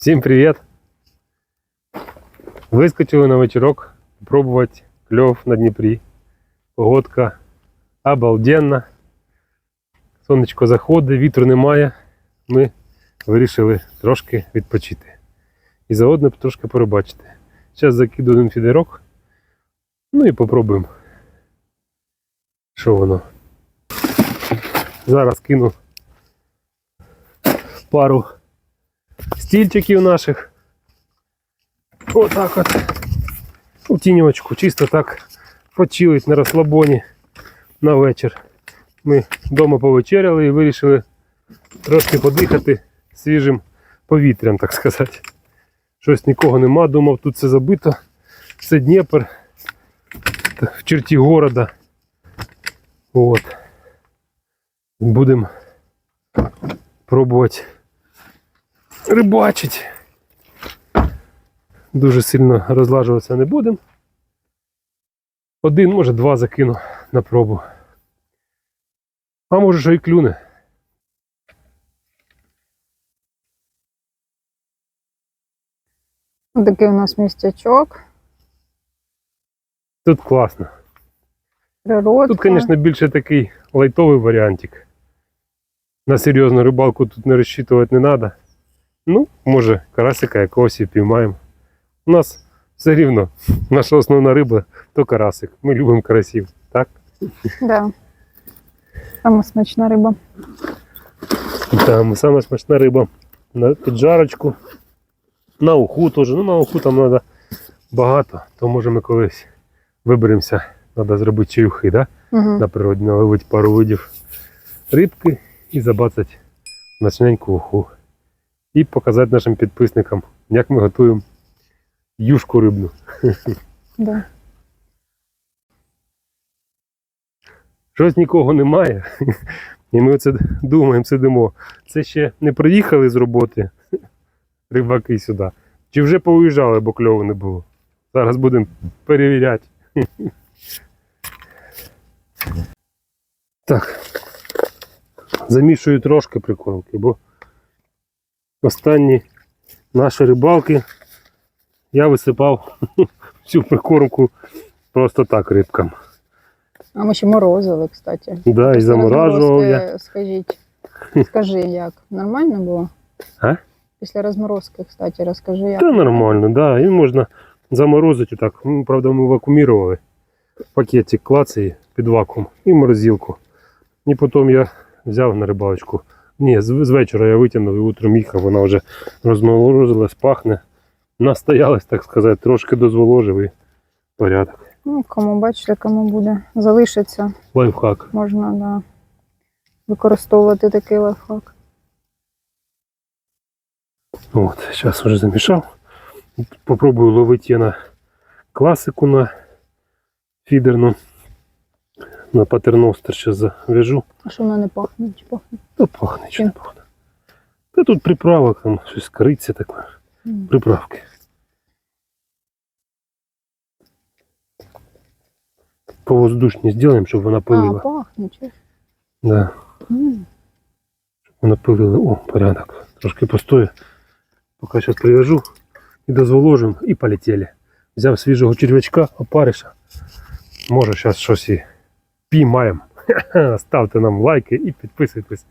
Всім привіт! Вискочили на вечірок пробувати кльов на Дніпрі. Погодка обалденна. Сонечко заходить, вітру немає. Ми вирішили трошки відпочити. І заодно трошки порибачити. Зараз закиду один фідерок. Ну і попробуємо. Що воно? Зараз кину пару стільчиків наших. Отак от. У тіньочку, чисто так почилить на розслабоні на вечір. Ми вдома повечеряли і вирішили трошки подихати свіжим повітрям, так сказати. Щось нікого нема, думав, тут все забито. Це Дніпр в черті города. От. Будемо пробувати рибачить. Дуже сильно розлажуватися не будемо. Один, може два закину на пробу. А може що і клюне. Такий у нас містячок, Тут класно. природа. Тут, звісно, більше такий лайтовий варіантик. На серйозну рибалку тут не розчитувати не треба. Ну, може, карасика якогось і піймаємо. У нас все рівно наша основна риба то карасик. Ми любимо карасів, так? Да. Саме смачна риба. Там саме смачна риба на піджарочку. На уху теж. Ну, на уху там треба багато, то може ми колись виберемося. Треба зробити чаюхи, да? Угу. на природі наловити пару видів рибки і забацати смачненьку уху. І показати нашим підписникам, як ми готуємо юшку рибну. Да. Щось нікого немає. І ми оце думаємо, сидимо. Це ще не приїхали з роботи рибаки сюди. Чи вже повиїжджали, бо кльову не було. Зараз будемо перевіряти. Так. Замішую трошки прикормки, бо останні наші рибалки я висипав всю прикормку просто так рибкам. А ми ще морозили, кстати. Да, і Після заморажував я. Скажіть, скажи, як? Нормально було? А? Після розморозки, кстати, розкажи, як. Та нормально, да. І можна заморозити так. Ну, правда, ми вакуумірували. Пакетик клацає під вакуум і морозилку. І потім я взяв на рибалочку. Ні, з, з вечора я витягнув і утром їхав, вона вже розморозилась, пахне. Настоялась, так сказати, трошки дозволожив і порядок. Ну, кому бачите, кому буде залишиться, Лайфхак. можна да, використовувати такий лайфхак. От, зараз вже замішав. Попробую ловити я на класику на фідерну. На патерностер зараз зав'яжу. А що вона не пахне? Чи пахне? Та пахне, чи не пахне. Та тут приправок, там щось кориця таке. М. Приправки. Повоздушні зробимо, щоб вона А, пилила. пахне, чи? Да, М. вона пилила. О, порядок. Трошки постоє. Поки зараз прив'яжу і дозволожимо і полетіли. Взяв свіжого черв'ячка, опариша. Може зараз щось і піймаємо. Ставте нам лайки і підписуйтесь.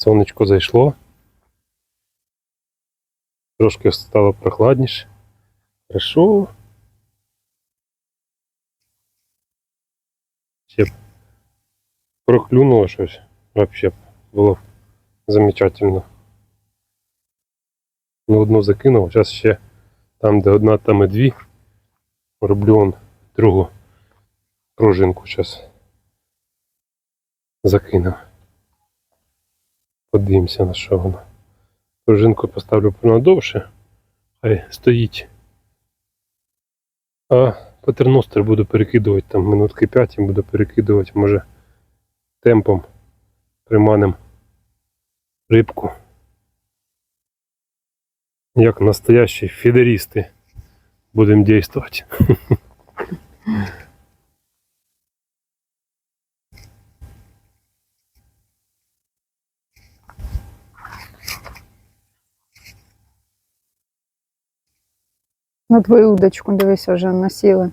Сонечко зайшло. Трошки стало прохладніше. Хорошо. Ще проклюнуло щось. Вообще було замечательно. Ну, одну закинув, зараз ще там, де одна, там і дві. Роблю он другу пружинку зараз. Закинув. Подивимося на що воно. Пружинку поставлю понадовше. Хай стоїть. А патерностер буду перекидувати там минутки 5 і буду перекидувати, може, темпом приманим рибку. Як настоящі фідерісти будемо дійствувати. На твою удочку, дивися, вже насіли.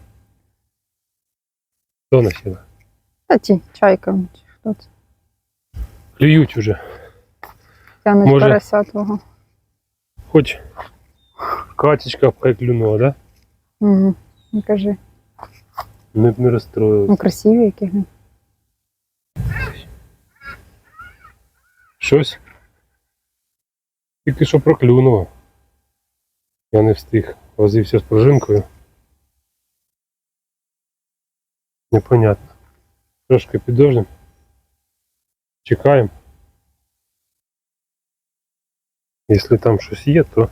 Хто насіла? Та ті, чайка. чи Хто це? Клюють уже. Тянуть Може- карася твого. Хоч катечка хай клюнула, да? Угу. Не кажи. Не, не розстроїлась. Ну, красиві які. глянь. Щось. Тільки що проклюнуло. Я не встиг. Возився з пружинкою. Непонятно. Трошки підождемо. Чекаємо. Якщо там щось є, то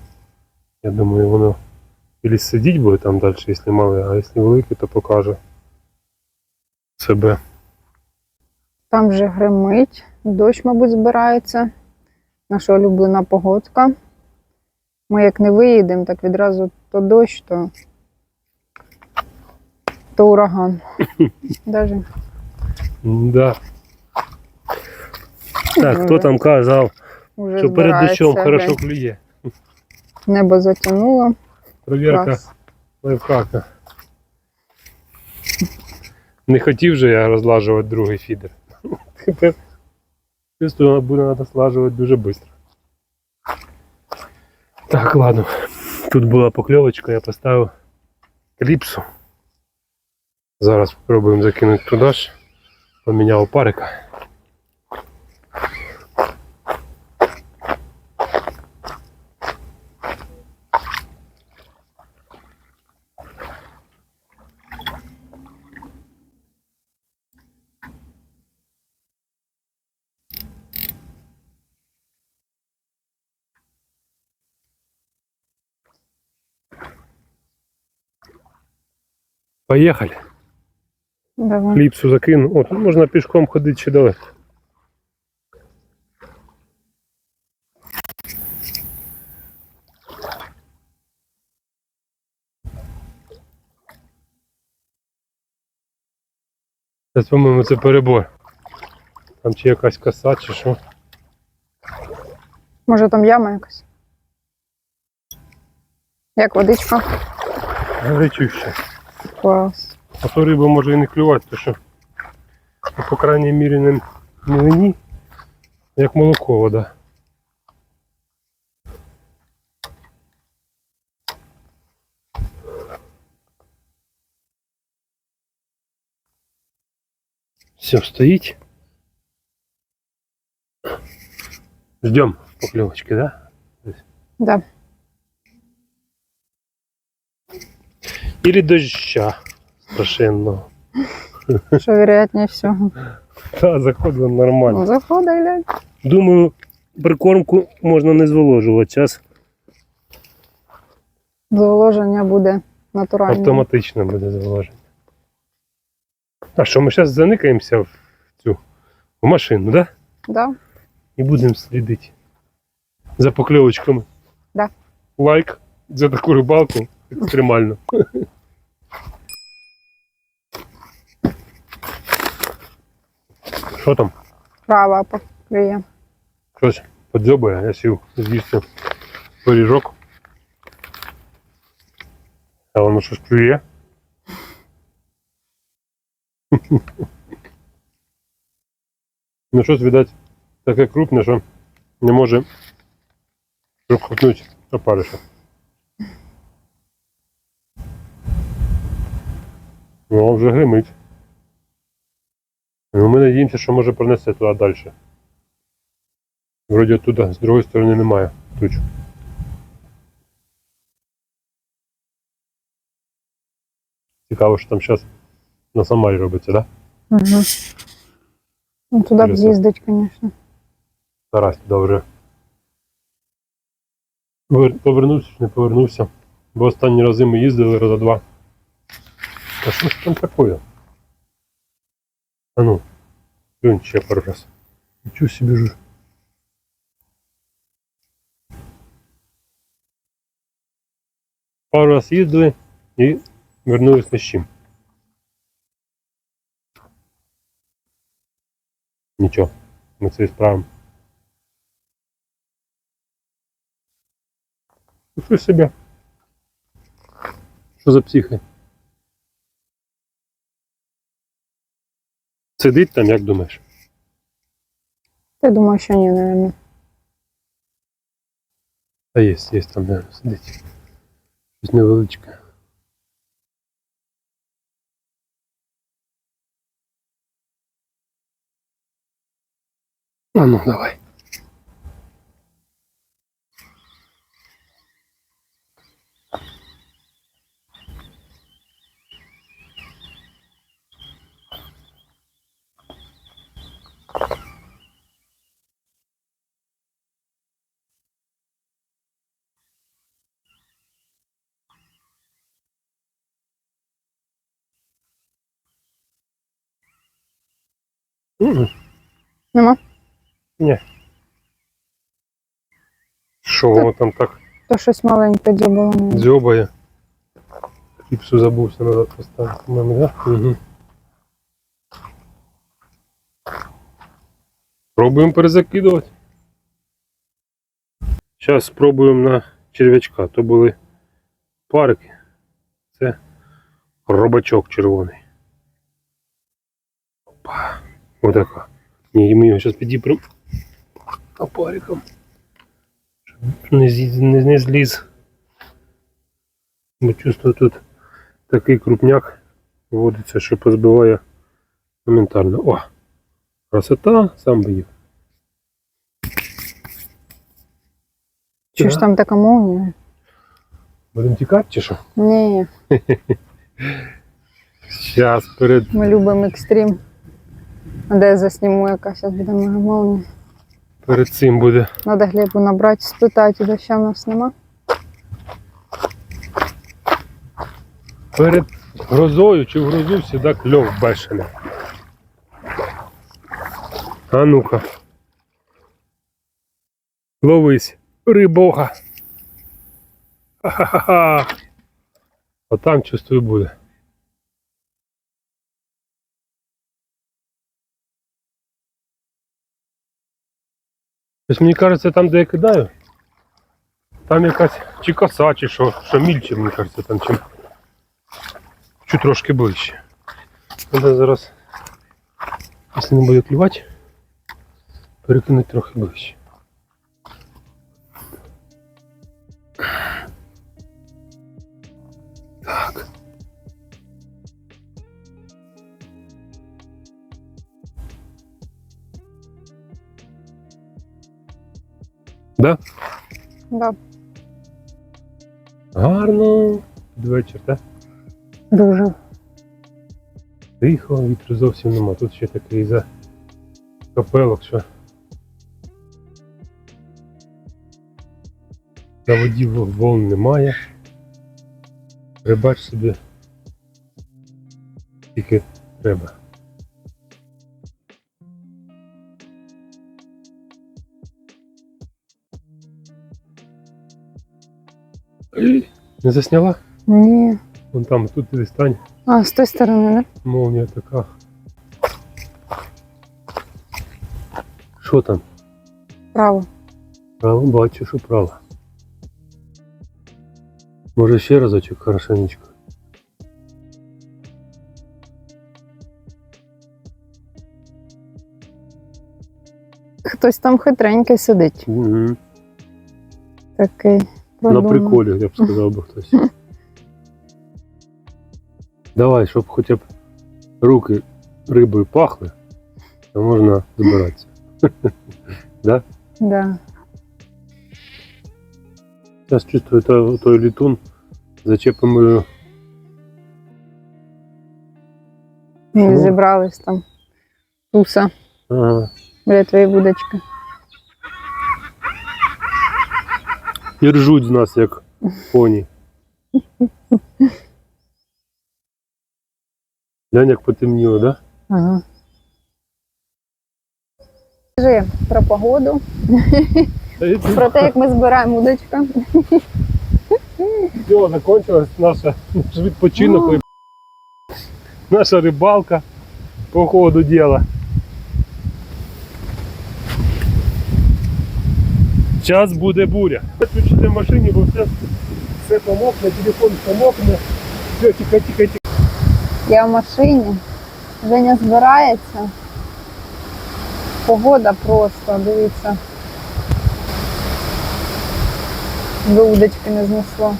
я думаю, воно или сидіть буде там далі, якщо мале, а якщо велике, то покаже себе. Там вже гримить, дощ, мабуть, збирається. Наша улюблена погодка. Ми як не виїдемо, так відразу то дощ, то, то ураган. Даже. Да. Так, хто там казав, Уже що перед дощом хорошо клює. Небо затягнуло. Провірка Клас. лайфхака. Не хотів же я розлажувати другий фідер. Тепер чувствую, буде треба слажувати дуже швидко. Так, ладно. Тут була покльовочка, я поставив кліпсу. Зараз спробуємо закинути туди ж. Поміняв парика. Поїхали. Давай. Кліпсу закину. О, тут можна пішком ходити ще далеко. Це, по-моєму, це перебор. Там чи якась коса, чи що. Може там яма якась? Як водичка? Гарячуще. Клас. А то риба може і не клювати, то що, ну, по крайній мірі, не мілені, як молоко вода. Все, стоїть. Ждем поклевочки, да? Да. Или дождя страшенного. Що вероятніше всього. Та, заходило нормально. Ну, заходи, глянь. Думаю, прикормку можна не зволожувати. Зараз Зволоження буде натуральне. автоматично буде зволоження. А що, ми зараз заникаємося в цю в машину, да? Да? І будемо слідити за покльовочками. Да. Лайк за таку рибалку екстремально. Що там? Права поклює. Щось подзьобає, я сів з'їсти пиріжок. А воно щось клює. ну щось, видать, таке крупне, що не може проковтнути опариша. Ну, вже гримить. Ми надіємося, що може пронесе туди далі. Вроді оттуда, з другої сторони немає туч. Цікаво, що там зараз на Самарі робиться, так? Да? Угу. Ну, туди б з'їздить, звісно. Тарас туди вже. Повернувся чи не повернувся. Бо останні рази ми їздили раза два. А що ж там таке? А ну, плюнь ще пару раз. Нічого собі ж. Пару раз їздили і вернулись ні з чим. Нічого, ми це справимо. Ну, що себе? Що за психи? Сидить там, як думаєш? Я думаю, що ні, напевно. А є, є там, де сидить. Щось невеличке. А ну, давай. М-м. Нема? Ні. Що воно там так То щось маленьке дзьобало. дзьобає? Кліпсу забувся назад поставити. Мами, да? Угу. Пробуємо перезакидувати. Зараз спробуємо на черв'ячка. То були парики. Це робачок червоний. Отака. Ні, ми його зараз підіпремо опариком. Щоб не, не, не зліз. Бо чувствую тут такий крупняк вводиться, що позбиває моментально. О! Красота, сам би їв. Чи ж там така молнія? Будемо тікати чи що? Ні, Зараз перед. ми любимо екстрім. А де я засніму, яка зараз буде мега молнія. Перед цим буде. Надо Глебу набрати, спитати, доща в нас нема. Перед грозою чи в грозу завжди кльов бешений. А ну-ка. Ловись, рибога. Ха-ха-ха. А там чувствую буде. Ось мені кажеться, там, де я кидаю, там якась чи коса, чи що, що мільче, мені кажеться, там чим. Чуть трошки ближче. Треба зараз, якщо не буде клювати, перекинути трохи ближче. Да? Да, Гарно. Під вечір, так? дуже. Тихо, вітру зовсім нема. Тут ще такий за капелок, що на воді волн немає. Рибач собі тільки треба. Не засняла? Ні. Вон там, тут і стань. А, з тої сторони, не? Молния така. Що там? Право. Право, бачу, що право. Може ще разочок хорошенечко. Хтось там хитренький сидить. Угу. Такий. На продуманий. приколі, я б сказав би хтось. Давай, щоб хоча б руки рибою пахли, то можна збиратися. да? Да. Зараз чувствую той, той літун. Зачепимо його. Ми Чому? зібрались там. Туса Ага. біля твоєї будочки. І ржуть з нас, як поні. Глянь, як потемніло, да? Ага. Скажи про погоду, про те, як ми збираємо удочка. Все, закончилась наша, наш відпочинок, Ну. наша рибалка по ходу діла. Час буде буря. Виключити в машині, бо все, все помокне, телефон помокне. Все, тихо, тихо, тихо. Я в машині. Женя збирається. Погода просто, дивіться. До удочки не знесло.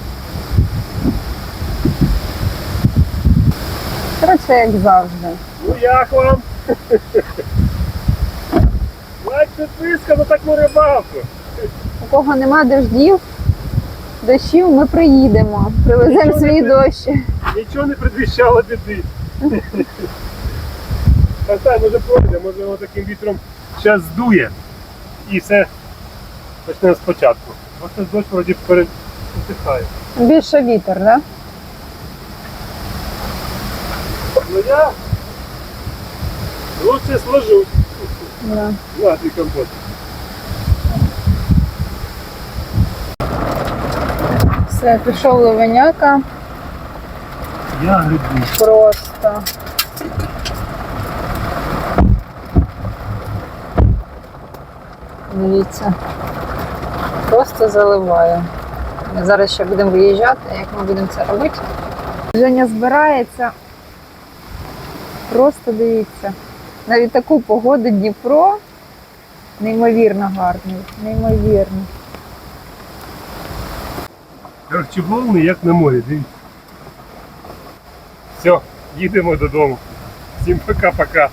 Коротше, як завжди. Ну як вам? Лайк підписка на таку рибалку. У кого нема дождів, дощів, ми приїдемо. Привеземо Нічого не свої при- дощі. Нічого не предвіщало біди. Та може пройде, може воно таким вітром зараз здує і все почнемо спочатку. Бо це дощ вроді перед утихає. Більше вітер, так? Да? Ну я лучше сложу. Да. Твій компот. Все, пішов ловеняка. Я грибу. Просто. Дивіться. Просто заливаю. Ми зараз ще будемо виїжджати, як ми будемо це робити. Женя збирається. Просто дивіться. Навіть таку погоду Дніпро неймовірно гарний. Неймовірно. Коротше, волни як на морі, дивіться. Все, їдемо додому. Всім пока-пока.